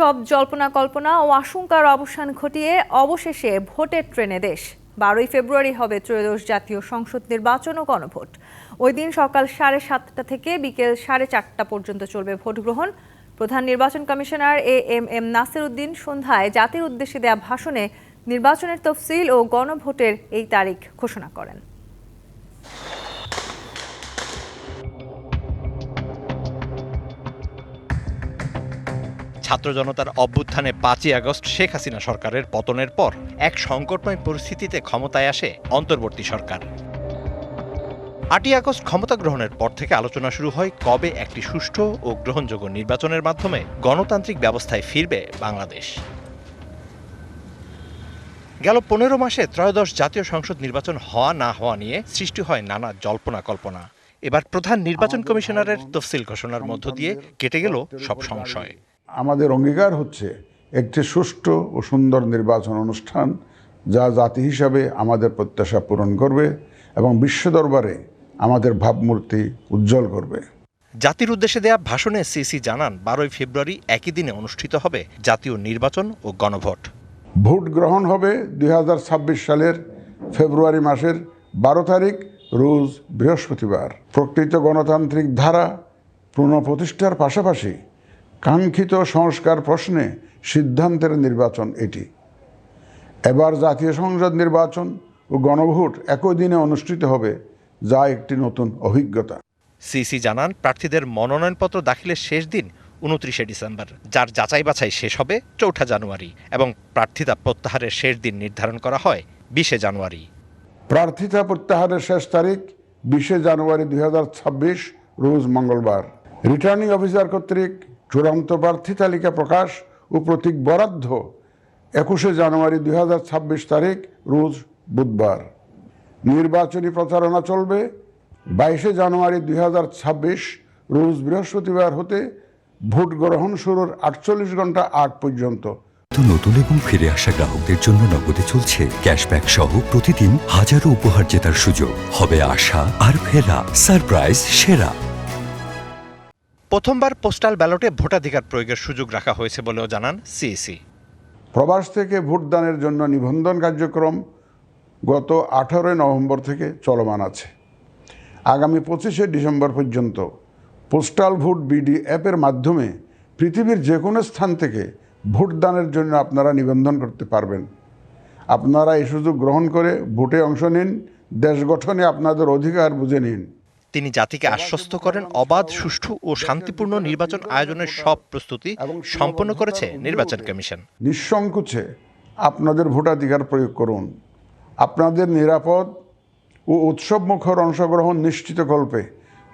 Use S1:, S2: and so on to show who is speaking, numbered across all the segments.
S1: সব জল্পনা কল্পনা ও আশঙ্কার অবসান ঘটিয়ে অবশেষে ভোটের ট্রেনে দেশ। বারোই ফেব্রুয়ারি হবে ত্রয়োদশ জাতীয় সংসদ নির্বাচন ও গণভোট। ওই দিন সকাল সাড়ে সাতটা থেকে বিকেল সাড়ে চারটা পর্যন্ত চলবে ভোট গ্রহণ। প্রধান নির্বাচন commissioner A M M Nasir Uddin সন্ধ্যায় জাতির উদ্দেশ্যে দেয়া ভাষণে নির্বাচনের তফসিল ও গণভোটের এই তারিখ ঘোষণা করেন।
S2: ছাত্র জনতার অভ্যুত্থানে পাঁচই আগস্ট শেখ হাসিনা সরকারের পতনের পর এক সংকটময় পরিস্থিতিতে ক্ষমতায় আসে অন্তর্বর্তী সরকার। আটই আগস্ট ক্ষমতা গ্রহণের পর থেকে আলোচনা শুরু হয় কবে একটি সুষ্ঠু ও গ্রহণযোগ্য নির্বাচনের মাধ্যমে গণতান্ত্রিক ব্যবস্থায় ফিরবে বাংলাদেশ। গেল পনেরো মাসে ত্রয়োদশ জাতীয় সংসদ নির্বাচন হওয়া না হওয়া নিয়ে সৃষ্টি হয় নানা জল্পনা কল্পনা। এবার প্রধান নির্বাচন কমিশনারের তফসিল ঘোষণার মধ্য দিয়ে কেটে গেল সব সংশয়।
S3: আমাদের অঙ্গীকার হচ্ছে একটি সুষ্ঠু ও সুন্দর নির্বাচন অনুষ্ঠান যা জাতি হিসাবে আমাদের প্রত্যাশা পূরণ করবে এবং বিশ্ব দরবারে আমাদের ভাবমূর্তি উজ্জ্বল করবে।
S2: জাতির উদ্দেশ্যে দেয়া ভাষণে সিসি জানান বারোই ফেব্রুয়ারি একই দিনে অনুষ্ঠিত হবে জাতীয় নির্বাচন ও গণভোট।
S3: ভোট গ্রহণ হবে দুই হাজার ছাব্বিশ সালের ফেব্রুয়ারি মাসের বারো তারিখ রোজ বৃহস্পতিবার। প্রকৃত গণতান্ত্রিক ধারা পুনঃপ্রতিষ্ঠার পাশাপাশি কাঙ্ক্ষিত সংস্কার প্রশ্নে সিদ্ধান্তের নির্বাচন এটি। এবার জাতীয় সংসদ নির্বাচন ও গণভোট একই দিনে অনুষ্ঠিত হবে যা একটি নতুন অভিজ্ঞতা।
S2: সিসি জানান প্রার্থীদের মনোনয়নপত্র দাখিলের শেষ দিন উনত্রিশে ডিসেম্বর যার যাচাই বাছাই শেষ হবে চৌঠা জানুয়ারি এবং প্রার্থিতা প্রত্যাহারের শেষ দিন নির্ধারণ করা হয় বিশে জানুয়ারি।
S3: প্রার্থিতা প্রত্যাহারের শেষ তারিখ বিশে জানুয়ারি দুই হাজার ছাব্বিশ রোজ মঙ্গলবার। রিটার্নিং অফিসার কর্তৃক চূড়ান্ত প্রার্থী তালিকা প্রকাশ ও প্রতীক বরাদ্দ একুশে জানুয়ারি দু হাজার ছাব্বিশ তারিখ, রোজ বুধবার। নির্বাচনী প্রচারণা চলবে বাইশে জানুয়ারি দু হাজার ছাব্বিশ, রোজ বৃহস্পতিবার হতে ভোট গ্রহণ শুরুর আটচল্লিশ ঘণ্টা আগ পর্যন্ত।
S4: নতুন এবং ফিরে আসা গ্রাহকদের জন্য নগদে চলছে ক্যাশব্যাক সহ প্রতিদিন হাজারো উপহার জেতার সুযোগ। হবে আশা আর ফেরা, সারপ্রাইজ, সেরা।
S2: প্রথমবার পোস্টাল ব্যালটে ভোটাধিকার প্রয়োগের সুযোগ রাখা হয়েছে বলেও জানান সিইসি।
S3: প্রবাস থেকে ভোটদানের জন্য নিবন্ধন কার্যক্রম গত আঠারোই নভেম্বর থেকে চলমান আছে। আগামী পঁচিশে ডিসেম্বর পর্যন্ত পোস্টাল ভোট বিডি অ্যাপের মাধ্যমে পৃথিবীর যে কোনো স্থান থেকে ভোটদানের জন্য আপনারা নিবন্ধন করতে পারবেন। আপনারা এই সুযোগ গ্রহণ করে ভোটে অংশ নিন, দেশ গঠনে আপনাদের অধিকার বুঝে নিন।
S2: তিনি জাতিকে আশ্বস্ত করেন অবাধ সুষ্ঠু ও শান্তিপূর্ণ নির্বাচন আয়োজনের সব প্রস্তুতি সম্পন্ন করেছে নির্বাচন কমিশন।
S3: নিঃসংকোচে আপনাদের ভোটাধিকার প্রয়োগ করুন। আপনাদের নিরাপদ ও উৎসবমুখর অংশগ্রহণ নিশ্চিতকল্পে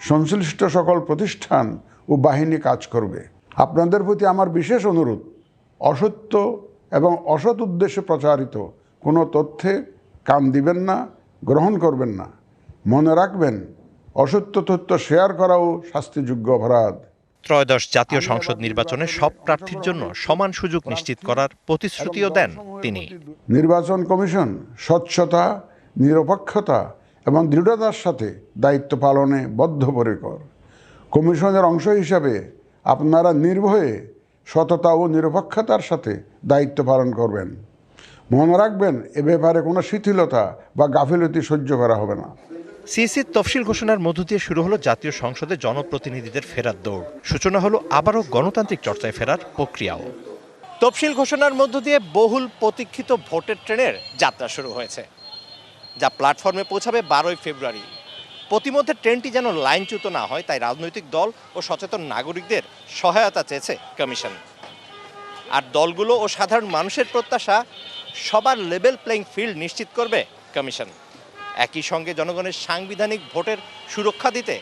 S3: সংশ্লিষ্ট সকল প্রতিষ্ঠান ও বাহিনী কাজ করবে। আপনাদের প্রতি আমার বিশেষ অনুরোধ অসত্য এবং অসৎ উদ্দেশ্যে প্রচারিত কোনো তথ্যে কান দিবেন না গ্রহণ করবেন না। মনে রাখবেন অসত্য তথ্য শেয়ার করাও শাস্তিযোগ্য অপরাধ।
S2: ত্রয়োদশ জাতীয় সংসদ নির্বাচনে সব প্রার্থীর জন্য সমান সুযোগ নিশ্চিত করার প্রতিশ্রুতিও দেন তিনি।
S3: নির্বাচন কমিশন স্বচ্ছতা নিরপেক্ষতা এবং দৃঢ়তার সাথে দায়িত্ব পালনে বদ্ধপরিকর। কমিশনের অংশ হিসাবে আপনারা নির্ভয়ে সততা ও নিরপেক্ষতার সাথে দায়িত্ব পালন করবেন। মনে রাখবেন এ ব্যাপারে কোনো শিথিলতা বা গাফিলতি সহ্য করা হবে না।
S2: সিসির তফসিল ঘোষণার মধ্য দিয়ে শুরু হলো জাতীয় সংসদে জনপ্রতিনিধিদের ফেরার দৌড়। সূচনা হলো আবারও গণতান্ত্রিক চর্চায় ফেরার প্রক্রিয়াও। তফসিল ঘোষণার মধ্য দিয়ে বহুল প্রতীক্ষিত ভোটের ট্রেনের যাত্রা শুরু হয়েছে, যা প্ল্যাটফর্মে পৌঁছাবে বারোই ফেব্রুয়ারি। প্রতিমধ্যে ট্রেনটি যেন লাইনচ্যুত না হয়, তাই রাজনৈতিক দল ও সচেতন নাগরিকদের সহায়তা চেয়েছে কমিশন। আর দলগুলো ও সাধারণ মানুষের প্রত্যাশা সবার লেভেল প্লেইং ফিল্ড নিশ্চিত করবে কমিশন। একই সঙ্গে জনগণের সাংবিধানিক ভোটের সুরক্ষা দিতে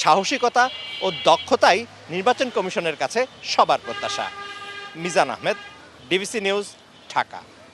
S2: সাহসিকতা ও দক্ষতাই নির্বাচন কমিশনের কাছে সবার প্রত্যাশা। Mizan Ahmed, DBC news, Dhaka.